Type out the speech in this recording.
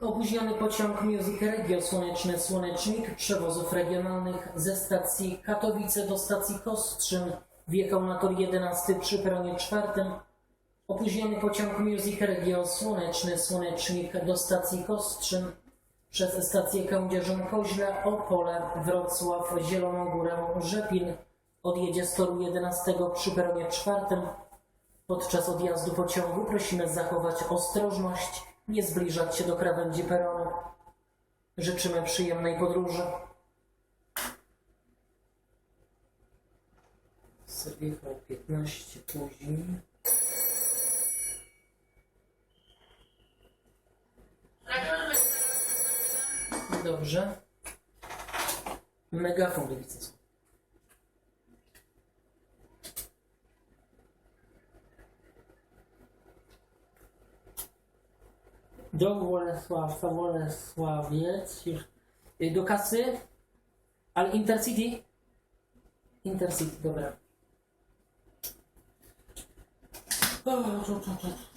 Opóźniony pociąg Music Regio Słoneczny Słonecznik. Przewozów regionalnych ze stacji Katowice do stacji Kostrzyn. Wjechał na tor 11 przy peronie 4. Opóźniony pociąg Music Regio Słoneczny Słonecznik do stacji Kostrzyn. Przez stację Kędzierzyn-Koźle, Opole, Wrocław, Zieloną Górę, Rzepin. Odjedzie z toru 11 przy peronie 4. Podczas odjazdu pociągu prosimy zachować ostrożność, nie zbliżać się do krawędzi peronu. Życzymy przyjemnej podróży. Wjechał 15 później. Dobrze. Megafon do. Do Bolesławca, Bolesławiec, już y, do kasy, ale Intercity? Intercity, dobra. O, to, to, to.